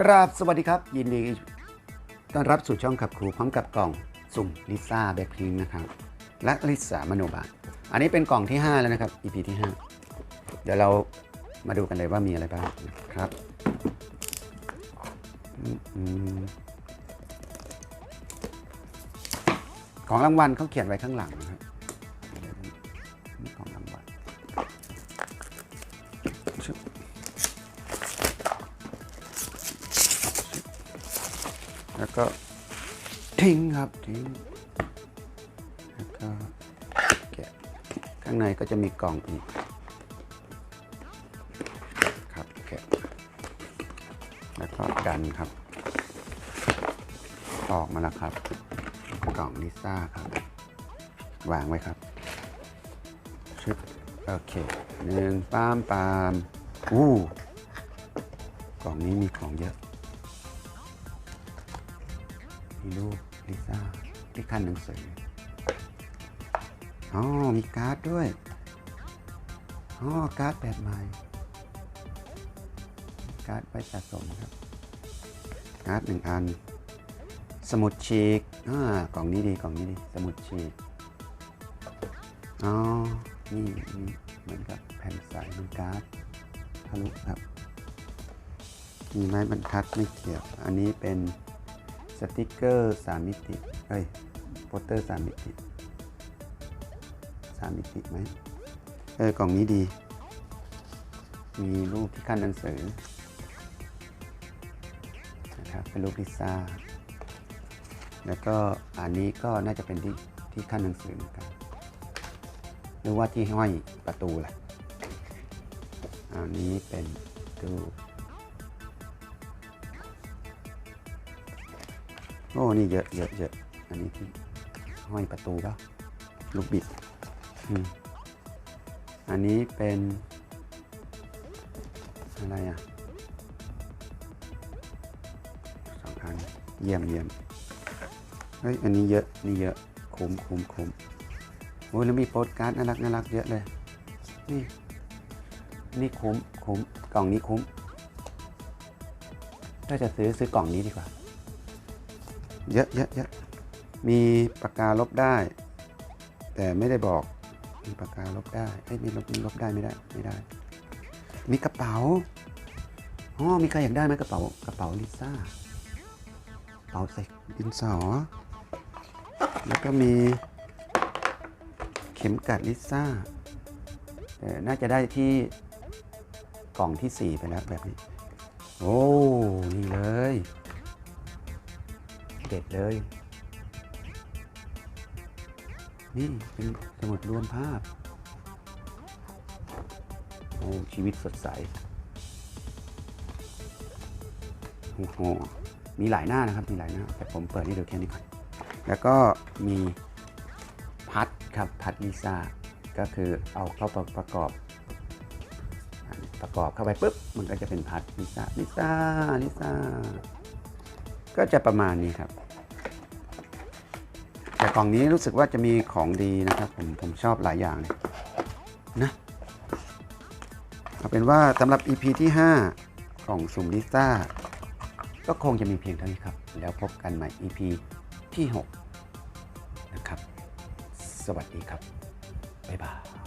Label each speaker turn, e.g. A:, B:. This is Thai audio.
A: กราบสวัสดีครับ ยินดีต้อนรับสู่ช่องขับครูพร้อมกับกล่องสุ่มลิซ่าแบ็คพิงนะครับ และลิซ่ามโนบาอันนี้เป็นกล่องที่ 5 แล้วนะครับ EP ที่ 5 เดี๋ยวเรามาดูกันเลยว่ามีอะไรบ้างนะครับของรางวัลเขาเขียนไว้ข้างหลังนะครับของ แล้วก็ทิ้งครับทิ้งแล้วก็แกะข้างในก็จะมีกล่องอีกครับแกะแล้วก็ดันครับ ออกมาแล้วครับ กล่องลิซ่าครับ วางไว้ครับชึบโอเคหนึ่งปามปามอู้กล่องนี้มีของเยอะ มีรูปลิซ่าที่ขั้นหนังสืออ๋อมีการ์ดด้วยอ๋อการ์ดแบบใหม่การ์ดไว้สะสมครับ การ์ดหนึ่งอัน สมุดฉีกอ่ากล่องนี้ดีกล่องนี้ดี สมุดฉีกอ๋อ นี่นี่เหมือนกับแผ่นใสเหมันการ์ดทะลุครับ มีไม้บรรทัดไม่เกี่ยว อันนี้เป็น สติกเกอร์สามมิติ เอ้ยโปสเตอร์สามมิติสามมิติไหมเออกล่องนี้ดี มีรูปที่ขั้นหนังสือนะครับเป็นรูปลิซ่า แล้วก็อันนี้ก็น่าจะเป็นที่ที่ขั้นหนังสือเหมือนกันหรือว่าที่ห้อยประตูแหละอันนี้เป็นรูป โอ้ นี่เยอะเยอะเยอะอันนี้ที่ห้อยประตูปะลูกบิดอันนี้เป็น อะไรอะสองอันเยี่ยมเยี่ยมเฮ้ย อันนี้เยอะ นี่เยอะ คุ้มคุ้มคุ้มโอ้ยแล้วมีโปสการ์ดน่ารักน่ารักเยอะเลย นี่ นี่คุ้มคุ้มกล่องนี้คุ้ม ถ้าจะซื้อซื้อกล่องนี้ดีกว่า เยอะเยอะเยอะมีปากกาลบได้ แต่ไม่ได้บอก มีปากกาลบได้เอ้ยมีลบมีลบได้ไม่ได้ไม่ได้ มีกระเป๋าอ๋อมีใครอยากได้ไหมกระเป๋ากระเป๋าลิซ่ากระเป๋าใส่ดินสอ แล้วก็มีเข็มกัดลิซ่าแต่น่าจะได้ที่กล่องที่ 4 ไปแล้วแบบนี้ โอ้ นี่เลย เด็ดเลย นี่เป็นสมุดรวมภาพโอ้ชีวิตสดใสโอ้โหมีหลายหน้านะครับ มีหลายหน้า แต่ผมเปิดให้ดูแค่นี้ก่อน แล้วก็มีพัดครับพัดลิซ่า ก็คือเอาเข้าประกอบ ประกอบเข้าไปปุ๊บ มันก็จะเป็นพัดลิซ่าลิซ่าลิซ่า ก็จะประมาณนี้ครับ แต่กล่องนี้รู้สึกว่าจะมีของดีนะครับ ผมผมชอบหลายอย่างนะเอาเป็นว่าสำหรับ EP ที่5กล่องสุ่มลิซ่าก็คงจะมีเพียงเท่านี้ครับ แล้วพบกันใหม่ EP ที่ 6 นะครับ สวัสดีครับ บ๊ายบาย